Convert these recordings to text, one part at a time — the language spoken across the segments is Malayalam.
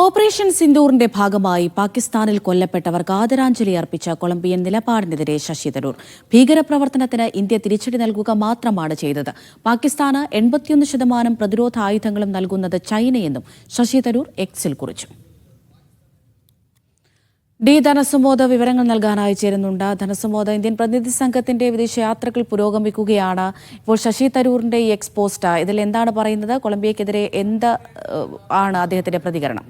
ഓപ്പറേഷൻ സിന്ദൂറിന്റെ ഭാഗമായി പാകിസ്ഥാനിൽ കൊല്ലപ്പെട്ടവർക്ക് ആദരാഞ്ജലി അർപ്പിച്ച കൊളംബിയൻ നിലപാടിനെതിരെ ശശി തരൂർ. ഭീകരപ്രവർത്തനത്തിന് ഇന്ത്യ തിരിച്ചടി നൽകുക മാത്രമാണ് ചെയ്തത്. പാകിസ്ഥാന് എൺപത്തിയൊന്ന് ശതമാനം പ്രതിരോധ ആയുധങ്ങളും നൽകുന്നത് ചൈനയെന്നും ശശി തരൂർ എക്സിൽ കുറിച്ചു. ഡി ധനസുമോദ വിവരങ്ങൾ നൽകാനായി ചേരുന്നുണ്ട്. ധനസുമോദ ഇന്ത്യൻ പ്രതിനിധി സംഘത്തിന്റെ വിദേശയാത്രകൾ പുരോഗമിക്കുകയാണ്. ഇപ്പോൾ ശശി തരൂറിന്റെ ഈ എക്സ്പോസ്റ്റ് ഇതിൽ എന്താണ് പറയുന്നത്? കൊളംബിയക്കെതിരെ എന്ത് ആണ് അദ്ദേഹത്തിന്റെ പ്രതികരണം?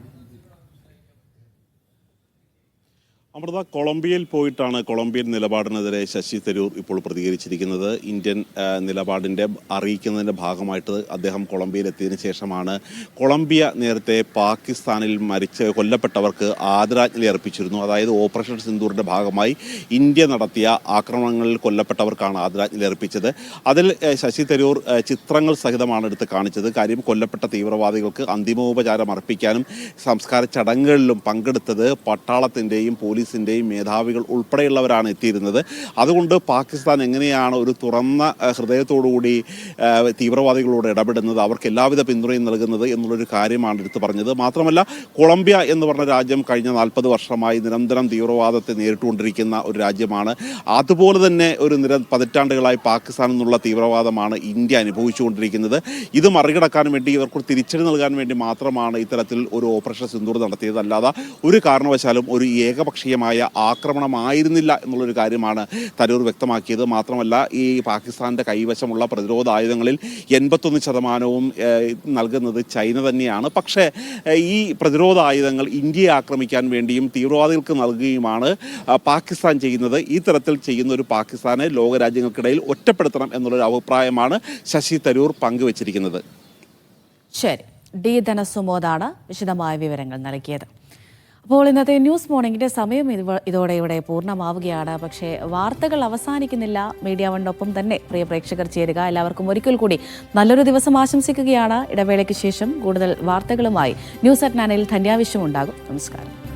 അമൃത കൊളംബിയയിൽ പോയിട്ടാണ് കൊളംബിയൻ നിലപാടിനെതിരെ ശശി തരൂർ ഇപ്പോൾ പ്രതികരിച്ചിരിക്കുന്നത്. ഇന്ത്യൻ നിലപാടിന്റെ അറിയിക്കുന്നതിന്റെ ഭാഗമായിട്ട് അദ്ദേഹം കൊളംബിയയിൽ എത്തിയതിനു ശേഷമാണ് കൊളംബിയ നേരത്തെ പാകിസ്ഥാനിൽ മരിച്ച കൊല്ലപ്പെട്ടവർക്ക് ആദരാഞ്ജലി അർപ്പിച്ചിരുന്നു. അതായത് ഓപ്പറേഷൻ സിന്ദൂറിന്റെ ഭാഗമായി ഇന്ത്യ നടത്തിയ ആക്രമണങ്ങളിൽ കൊല്ലപ്പെട്ടവർക്കാണ് ആദരാഞ്ജലി അർപ്പിച്ചത്. അതിൽ ശശി തരൂർ ചിത്രങ്ങൾ സഹിതമാണ് എടുത്ത് കാണിച്ചത്. കാര്യം കൊല്ലപ്പെട്ട തീവ്രവാദികൾക്ക് അന്തിമോപചാരം അർപ്പിക്കാനും സംസ്കാര ചടങ്ങുകളിലും പങ്കെടുത്തത് പട്ടാളത്തിന്റെയും പോലീസിന്റെയും മേധാവികൾ ഉൾപ്പെടെയുള്ളവരാണ് എത്തിയിരുന്നത്. അതുകൊണ്ട് പാകിസ്ഥാൻ എങ്ങനെയാണ് ഒരു തുറന്ന ഹൃദയത്തോടുകൂടി തീവ്രവാദികളോട് ഇടപെടുന്നത് അവർക്ക് എല്ലാവിധ പിന്തുണയും നൽകുന്നത് എന്നുള്ളൊരു കാര്യമാണ് എടുത്തു പറഞ്ഞത്. മാത്രമല്ല കൊളംബിയ എന്ന് പറഞ്ഞ രാജ്യം കഴിഞ്ഞ നാൽപ്പത് വർഷമായി നിരന്തരം തീവ്രവാദത്തെ നേരിട്ടുകൊണ്ടിരിക്കുന്ന ഒരു രാജ്യമാണ്. അതുപോലെ തന്നെ ഒരു നിര പതിറ്റാണ്ടുകളായി പാകിസ്ഥാനിൽ നിന്നുള്ള തീവ്രവാദമാണ് ഇന്ത്യ അനുഭവിച്ചുകൊണ്ടിരിക്കുന്നത്. ഇത് മറികടക്കാൻ വേണ്ടി ഇവർക്ക് തിരിച്ചടി നൽകാൻ വേണ്ടി മാത്രമാണ് ഇത്തരത്തിൽ ഒരു ഓപ്പറേഷൻ സിന്ദൂർ നടത്തിയത്. അല്ലാതെ ഒരു കാരണവശാലും ഒരു ഏകപക്ഷീയമായ ആക്രമണമായിരുന്നില്ല എന്നുള്ളൊരു കാര്യമാണ് തരൂർ വ്യക്തമാക്കിയത്. മാത്രമല്ല ഈ പാകിസ്ഥാന്റെ കൈവശമുള്ള പ്രതിരോധ ആയുധങ്ങളിൽ എൺപത്തൊന്ന് ശതമാനവും നൽകുന്നത് ചൈന തന്നെയാണ്. പക്ഷേ ഈ പ്രതിരോധ ആയുധങ്ങൾ ഇന്ത്യയെ ആക്രമിക്കാൻ വേണ്ടിയും തീവ്രവാദികൾക്ക് നൽകുകയുമാണ് പാകിസ്ഥാൻ ചെയ്യുന്നത്. ഈ തരത്തിൽ ചെയ്യുന്ന ഒരു പാകിസ്ഥാനെ ലോകരാജ്യങ്ങൾക്കിടയിൽ ഒറ്റപ്പെടുത്തണം എന്നുള്ളൊരു അഭിപ്രായമാണ് ശശി തരൂർ പങ്കുവച്ചിരിക്കുന്നത്. ശരി. ഡി. ധനസുമോദാണ് വിശദമായ വിവരങ്ങൾ നൽകിയത്. അപ്പോൾ ഇന്നത്തെ ന്യൂസ് മോർണിംഗിന്റെ സമയം ഇത് ഇതോടെ ഇവിടെ പൂർണമാവുകയാണ്. പക്ഷേ വാർത്തകൾ അവസാനിക്കുന്നില്ല. മീഡിയ വണ്ണൊപ്പം തന്നെ പ്രിയ പ്രേക്ഷകർ ചേരുക. എല്ലാവർക്കും ഒരിക്കൽ കൂടി നല്ലൊരു ദിവസം ആശംസിക്കുകയാണ്. ഇടവേളയ്ക്ക് ശേഷം കൂടുതൽ വാർത്തകളുമായി ന്യൂസ് അറ്റ് നാനിൽ ധന്യാവശ്യം ഉണ്ടാകും. നമസ്കാരം.